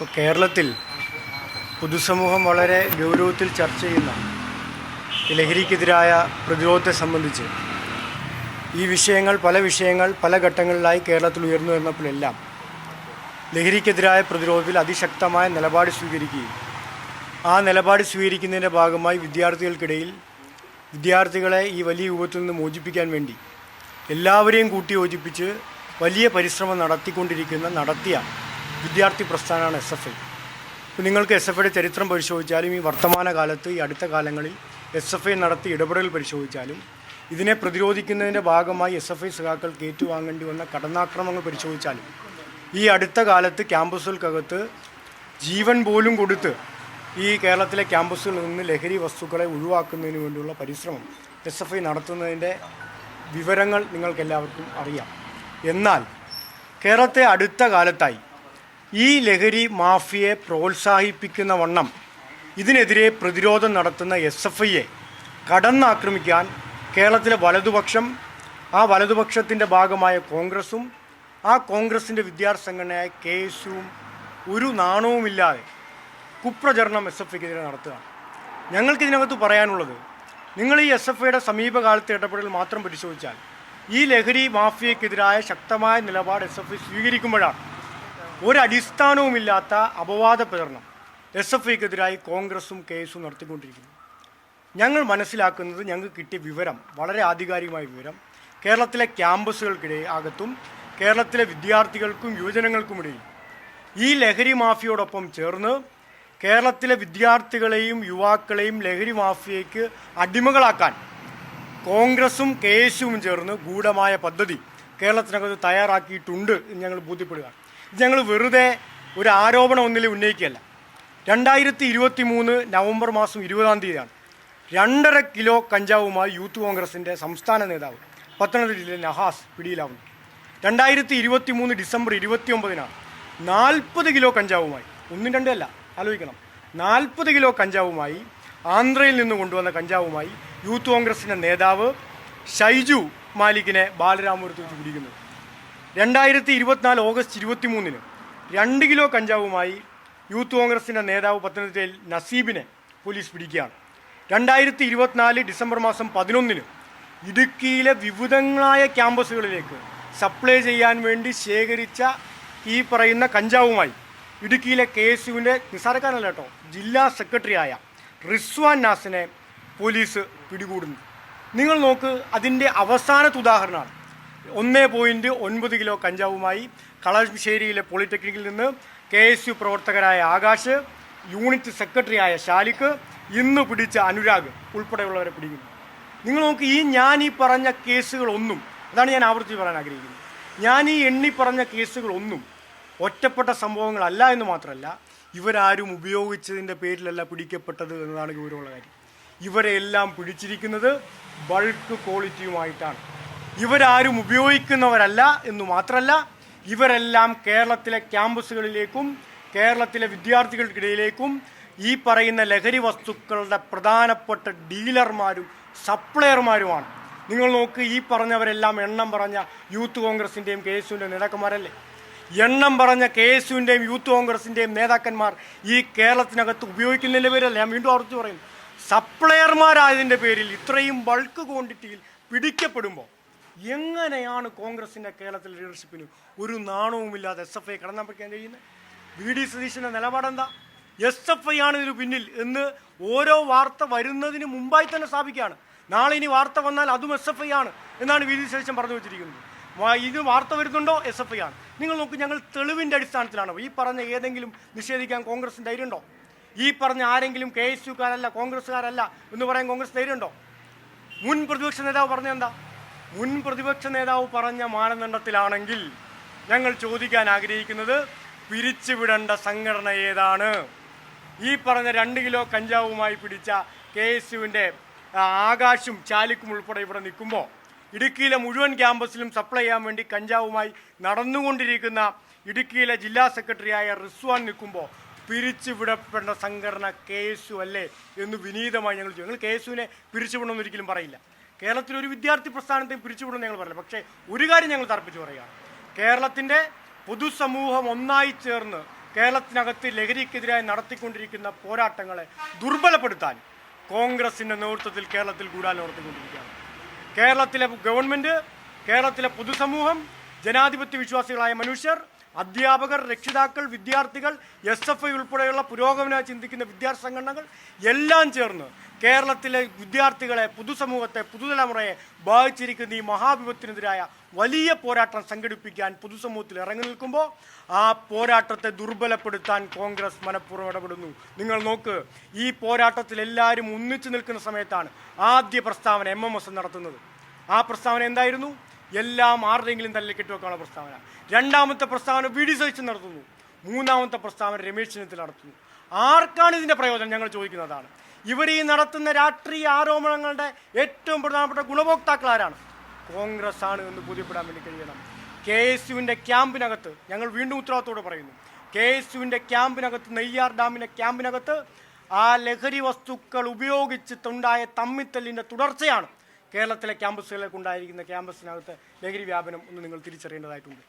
ഇപ്പോൾ കേരളത്തിൽ പൊതുസമൂഹം വളരെ ഗൗരവത്തിൽ ചർച്ച ചെയ്യുന്ന ലഹരിക്കെതിരായ പ്രതിരോധത്തെ സംബന്ധിച്ച് ഈ വിഷയങ്ങൾ പല വിഷയങ്ങൾ പല ഘട്ടങ്ങളിലായി കേരളത്തിൽ ഉയർന്നു വരുന്നപ്പോഴെല്ലാം ലഹരിക്കെതിരായ പ്രതിരോധത്തിൽ അതിശക്തമായ നിലപാട് സ്വീകരിക്കുകയും ആ നിലപാട് സ്വീകരിക്കുന്നതിന്റെ ഭാഗമായി വിദ്യാർത്ഥികൾക്കിടയിൽ വിദ്യാർത്ഥികളെ ഈ വലിയ യുഗത്തിൽ നിന്ന് മോചിപ്പിക്കാൻ വേണ്ടി എല്ലാവരെയും കൂട്ടി യോജിപ്പിച്ച് വലിയ പരിശ്രമം നടത്തിക്കൊണ്ടിരിക്കുന്ന നടത്തിയ വിദ്യാർത്ഥി പ്രസ്ഥാനമാണ് എസ് എഫ് ഐ നിങ്ങൾക്ക് എസ് എഫ് ഐയുടെ ചരിത്രം പരിശോധിച്ചാലും ഈ വർത്തമാന കാലത്ത് ഈ അടുത്ത കാലങ്ങളിൽ എസ് എഫ് ഐ നടത്തിയ ഇടപെടൽ പരിശോധിച്ചാലും ഇതിനെ പ്രതിരോധിക്കുന്നതിന്റെ ഭാഗമായി എസ് എഫ് ഐ സഖാക്കൾക്ക് ഏറ്റുവാങ്ങേണ്ടി വന്ന കടന്നാക്രമങ്ങൾ പരിശോധിച്ചാലും ഈ അടുത്ത കാലത്ത് ക്യാമ്പസുകൾക്കകത്ത് ജീവൻ പോലും കൊടുത്ത് ഈ കേരളത്തിലെ ക്യാമ്പസുകളിൽ നിന്ന് ലഹരി വസ്തുക്കളെ ഒഴിവാക്കുന്നതിന് വേണ്ടിയുള്ള പരിശ്രമം എസ് എഫ് ഐ നടത്തുന്നതിന്റെ വിവരങ്ങൾ നിങ്ങൾക്കെല്ലാവർക്കും അറിയാം. എന്നാൽ കേരളത്തെ അടുത്ത കാലത്തായി ഈ ലഹരി മാഫിയയെ പ്രോത്സാഹിപ്പിക്കുന്ന വണ്ണം ഇതിനെതിരെ പ്രതിരോധം നടത്തുന്ന എസ് എഫ് ഐയെ കടന്നാക്രമിക്കാൻ കേരളത്തിലെ വലതുപക്ഷം ആ വലതുപക്ഷത്തിന്റെ ഭാഗമായ കോൺഗ്രസും ആ കോൺഗ്രസിന്റെ വിദ്യാർത്ഥി സംഘടനയായ കെ ഒരു നാണവുമില്ലാതെ കുപ്രചരണം എസ് എഫ് ഐക്കെതിരെ നടത്തുകയാണ്. ഞങ്ങൾക്കിതിനകത്ത് പറയാനുള്ളത് നിങ്ങൾ ഈ എസ് എഫ് ഐയുടെ സമീപകാലത്തെ ഇടപെടൽ മാത്രം പരിശോധിച്ചാൽ ഈ ലഹരി മാഫിയക്കെതിരായ ശക്തമായ നിലപാട് എസ് എഫ് ഐ സ്വീകരിക്കുമ്പോഴാണ്. ഒരടിസ്ഥാനവുമില്ലാത്ത അപവാദ പ്രചരണം എസ് എഫ് ഐക്കെതിരായി കോൺഗ്രസും കെ എസും നടത്തിക്കൊണ്ടിരിക്കുന്നു. ഞങ്ങൾ മനസ്സിലാക്കുന്നത് ഞങ്ങൾക്ക് കിട്ടിയ വിവരം വളരെ ആധികാരികമായ വിവരം കേരളത്തിലെ ക്യാമ്പസുകൾക്കിടയിൽ അകത്തും കേരളത്തിലെ വിദ്യാർത്ഥികൾക്കും യുവജനങ്ങൾക്കുമിടയിൽ. ഈ ലഹരി മാഫിയോടൊപ്പം ചേർന്ന് കേരളത്തിലെ വിദ്യാർത്ഥികളെയും യുവാക്കളെയും ലഹരി മാഫിയയ്ക്ക് അടിമകളാക്കാൻ കോൺഗ്രസും കെ എസും ചേർന്ന് ഗൂഢമായ പദ്ധതി കേരളത്തിനകത്ത് തയ്യാറാക്കിയിട്ടുണ്ട് എന്ന് ഞങ്ങൾ ബോധ്യപ്പെടുക ഇത് ഞങ്ങൾ വെറുതെ ഒരു ആരോപണം ഒന്നിൽ ഉന്നയിക്കുകയല്ല. രണ്ടായിരത്തി ഇരുപത്തി മൂന്ന് നവംബർ മാസം ഇരുപതാം തീയതിയാണ് രണ്ടര കിലോ കഞ്ചാവുമായി യൂത്ത് കോൺഗ്രസിന്റെ സംസ്ഥാന നേതാവ് പത്തനംതിട്ട ജില്ലയിൽ നഹാസ് പിടിയിലാവുന്നു രണ്ടായിരത്തി ഇരുപത്തി മൂന്ന് ഡിസംബർ ഇരുപത്തി ഒമ്പതിനാണ് നാൽപ്പത് കിലോ കഞ്ചാവുമായി ഒന്നും രണ്ടല്ല ആലോചിക്കണം. നാൽപ്പത് കിലോ കഞ്ചാവുമായി ആന്ധ്രയിൽ നിന്ന് കൊണ്ടുവന്ന കഞ്ചാവുമായി യൂത്ത് കോൺഗ്രസിന്റെ നേതാവ് ഷൈജു മാലിക്കിനെ ബാലരാമപുരത്ത് വെച്ച് പിടിക്കുന്നത് രണ്ടായിരത്തി ഇരുപത്തിനാല് ഓഗസ്റ്റ് ഇരുപത്തി മൂന്നിന് രണ്ട് കിലോ കഞ്ചാവുമായി യൂത്ത് കോൺഗ്രസിന്റെ നേതാവ് പത്തനംതിട്ടയിൽ നസീബിനെ പോലീസ് പിടിക്കുകയാണ്. രണ്ടായിരത്തി ഇരുപത്തിനാല് ഡിസംബർ മാസം പതിനൊന്നിന് ഇടുക്കിയിലെ വിവിധങ്ങളായ ക്യാമ്പസുകളിലേക്ക് സപ്ലൈ ചെയ്യാൻ വേണ്ടി ശേഖരിച്ച ഈ പറയുന്ന കഞ്ചാവുമായി ഇടുക്കിയിലെ കെ എസ് യുവിന്റെ നിസ്സാരക്കാരനല്ല കേട്ടോ ജില്ലാ സെക്രട്ടറിയായ റിസ്വാൻ നാസിനെ പോലീസ് പിടികൂടുന്നു. നിങ്ങൾ നോക്ക് അതിന്റെ അവസാനത്തെ ഉദാഹരണമാണ്. ഒന്ന് പോയിന്റ് ഒൻപത് കിലോ കഞ്ചാവുമായി കളശ്ശേരിയിലെ പോളിടെക്നിക്കിൽ നിന്ന് കെ എസ് യു പ്രവർത്തകരായ ആകാശ് യൂണിറ്റ് സെക്രട്ടറിയായ ശാലിക്ക് ഇന്ന് പിടിച്ച അനുരാഗ് ഉൾപ്പെടെയുള്ളവരെ പിടിക്കുന്നു. നിങ്ങൾ നോക്ക് ഈ ഞാൻ ഈ പറഞ്ഞ കേസുകളൊന്നും അതാണ് ഞാൻ ആവർത്തിച്ച് പറയാൻ ആഗ്രഹിക്കുന്നത്. ഞാൻ ഈ എണ്ണി പറഞ്ഞ കേസുകളൊന്നും ഒറ്റപ്പെട്ട സംഭവങ്ങളല്ല എന്ന് മാത്രമല്ല ഇവരാരും ഉപയോഗിച്ചതിന്റെ പേരിലല്ല പിടിക്കപ്പെട്ടത് എന്നതാണ് ഗൗരവമുള്ള കാര്യം. ഇവരെല്ലാം പിടിച്ചിരിക്കുന്നത് ബൾക്ക് ക്വാളിറ്റിയുമായിട്ടാണ്. ഇവരാരും ഉപയോഗിക്കുന്നവരല്ല എന്ന് മാത്രമല്ല ഇവരെല്ലാം കേരളത്തിലെ ക്യാമ്പസുകളിലേക്കും കേരളത്തിലെ വിദ്യാർത്ഥികൾക്കിടയിലേക്കും ഈ പറയുന്ന ലഹരി വസ്തുക്കളുടെ പ്രധാനപ്പെട്ട ഡീലർമാരും സപ്ലയർമാരുമാണ്. നിങ്ങൾ നോക്ക് ഈ പറഞ്ഞവരെല്ലാം എണ്ണം പറഞ്ഞ യൂത്ത് കോൺഗ്രസിന്റെയും കെ എസ് യുവിന്റെയും നേതാക്കന്മാരല്ലേ? എണ്ണം പറഞ്ഞ കെ എസ് യുവിന്റെയും യൂത്ത് കോൺഗ്രസിന്റെയും നേതാക്കന്മാർ ഈ കേരളത്തിനകത്ത് ഉപയോഗിക്കുന്നതിന്റെ പേരല്ല. ഞാൻ വീണ്ടും ആവർത്തിച്ച് പറയുന്നു. സപ്ലയർമാരായതിന്റെ പേരിൽ ഇത്രയും ബൾക്ക് ക്വാണ്ടിറ്റിയിൽ പിടിക്കപ്പെടുമ്പോൾ എങ്ങനെയാണ് കോൺഗ്രസിന്റെ കേരളത്തിലെ ലീഡർഷിപ്പിന് ഒരു നാണവുമില്ലാതെ എസ് എഫ് ഐ കടന്നാൻ പറ്റാൻ കഴിയുന്നത് വി ഡി സതീശന്റെ നിലപാടെന്താ? എസ് എഫ് ഐ ആണ് ഇതിന് പിന്നിൽ എന്ന് ഓരോ വാർത്ത വരുന്നതിന് മുമ്പായി തന്നെ സ്ഥാപിക്കുകയാണ്. നാളെ ഇനി വാർത്ത വന്നാൽ അതും എസ് എഫ് ഐ ആണ് എന്നാണ് വി ഡി സതീശൻ പറഞ്ഞു വെച്ചിരിക്കുന്നത്. ഇത് വാർത്ത വരുന്നുണ്ടോ? എസ് എഫ് ഐ ആണ്. നിങ്ങൾ നോക്ക് ഞങ്ങൾ തെളിവിന്റെ അടിസ്ഥാനത്തിലാണ്. ഈ പറഞ്ഞ ഏതെങ്കിലും നിഷേധിക്കാൻ കോൺഗ്രസിന് ധൈര്യമുണ്ടോ? ഈ പറഞ്ഞ ആരെങ്കിലും കെ എസ് യുക്കാരല്ല കോൺഗ്രസ്സുകാരല്ല എന്ന് പറയാൻ കോൺഗ്രസ് ധൈര്യമുണ്ടോ? മുൻ പ്രതിപക്ഷ നേതാവ് പറഞ്ഞ എന്താ? മുൻ പ്രതിപക്ഷ നേതാവ് പറഞ്ഞ മാനദണ്ഡത്തിലാണെങ്കിൽ ഞങ്ങൾ ചോദിക്കാൻ ആഗ്രഹിക്കുന്നത് പിരിച്ചുവിടേണ്ട സംഘടന ഏതാണ്? ഈ പറഞ്ഞ രണ്ട് കിലോ കഞ്ചാവുമായി പിടിച്ച കെ എസ് യുവിന്റെ ആകാശും ചാലിക്കും ഉൾപ്പെടെ ഇവിടെ നിൽക്കുമ്പോൾ ഇടുക്കിയിലെ മുഴുവൻ ക്യാമ്പസിലും സപ്ലൈ ചെയ്യാൻ വേണ്ടി കഞ്ചാവുമായി നടന്നുകൊണ്ടിരിക്കുന്ന ഇടുക്കിയിലെ ജില്ലാ സെക്രട്ടറിയായ റിസ്വാൻ നിൽക്കുമ്പോൾ പിരിച്ചുവിടപ്പെടേണ്ട സംഘടന കെ എസ് യു അല്ലേ എന്ന് വിനീതമായി ഞങ്ങൾ ഞങ്ങൾ കെ എസ് യുവിനെ പിരിച്ചുവിടണമെന്ന് ഒരിക്കലും പറയില്ല. കേരളത്തിൽ ഒരു വിദ്യാർത്ഥി പ്രസ്ഥാനത്തെ പിരിച്ചുവിടുമെന്ന് ഞങ്ങൾ പറയില്ല പക്ഷേ ഒരു കാര്യം ഞങ്ങൾ തർപ്പിച്ച് പറയുകയാണ്. കേരളത്തിന്റെ പൊതുസമൂഹം ഒന്നായി ചേർന്ന് കേരളത്തിനകത്ത് ലഹരിക്കെതിരായി നടത്തിക്കൊണ്ടിരിക്കുന്ന പോരാട്ടങ്ങളെ ദുർബലപ്പെടുത്താൻ കോൺഗ്രസിന്റെ നേതൃത്വത്തിൽ കേരളത്തിൽ ഗൂഢാലോചന നടത്തിക്കൊണ്ടിരിക്കുകയാണ്. കേരളത്തിലെ ഗവൺമെന്റ് കേരളത്തിലെ പൊതുസമൂഹം ജനാധിപത്യ വിശ്വാസികളായ മനുഷ്യർ അധ്യാപകർ രക്ഷിതാക്കൾ വിദ്യാർത്ഥികൾ എസ് എഫ് ഐ ഉൾപ്പെടെയുള്ള പുരോഗമന ചിന്തിക്കുന്ന വിദ്യാർത്ഥി സംഘടനകൾ എല്ലാം ചേർന്ന് കേരളത്തിലെ വിദ്യാർത്ഥികളെ പുതുസമൂഹത്തെ പുതുതലമുറയെ ബാധിച്ചിരിക്കുന്ന ഈ മഹാവിപത്തിനെതിരായ വലിയ പോരാട്ടം സംഘടിപ്പിക്കാൻ പൊതുസമൂഹത്തിൽ ഇറങ്ങി നിൽക്കുമ്പോൾ ആ പോരാട്ടത്തെ ദുർബലപ്പെടുത്താൻ കോൺഗ്രസ് മനഃപൂർവം ഇടപെടുന്നു. നിങ്ങൾ നോക്ക് ഈ പോരാട്ടത്തിൽ എല്ലാവരും ഒന്നിച്ചു നിൽക്കുന്ന സമയത്താണ് ആദ്യ പ്രസ്താവന എം നടത്തുന്നത്. ആ പ്രസ്താവന എന്തായിരുന്നു? എല്ലാം ആരുടെയെങ്കിലും തല്ലിൽ കെട്ടിവെക്കാനുള്ള പ്രസ്താവന. രണ്ടാമത്തെ പ്രസ്താവന വി ഡി സഹിച്ച് നടത്തുന്നു. മൂന്നാമത്തെ പ്രസ്താവന രമേശ് ചെന്നിത്തല നടത്തുന്നു. ആർക്കാണ് ഇതിന്റെ പ്രയോജനം? ഞങ്ങൾ ചോദിക്കുന്നതാണ്. ഇവർ ഈ നടത്തുന്ന രാഷ്ട്രീയ ആരോപണങ്ങളുടെ ഏറ്റവും പ്രധാനപ്പെട്ട ഗുണഭോക്താക്കൾ ആരാണ്? കോൺഗ്രസ് ആണ് എന്ന് ബോധ്യപ്പെടാൻ വേണ്ടി കഴിയണം. കെ എസ് യുവിന്റെ ക്യാമ്പിനകത്ത് ഞങ്ങൾ വീണ്ടും ഉത്തരവാദിത്തോടെ പറയുന്നു. കെ എസ് യുവിന്റെ ക്യാമ്പിനകത്ത് നെയ്യാർ ഡാമിന്റെ ക്യാമ്പിനകത്ത് ആ ലഹരി വസ്തുക്കൾ ഉപയോഗിച്ചിട്ടുണ്ടായ തമ്മിത്തല്ലിന്റെ തുടർച്ചയാണ് കേരളത്തിലെ ക്യാമ്പസുകളിലേക്ക് ഉണ്ടായിരിക്കുന്ന ക്യാമ്പസിനകത്ത് ലഹരി വ്യാപനം ഒന്ന് നിങ്ങൾ തിരിച്ചറിയേണ്ടതായിട്ടുണ്ട്.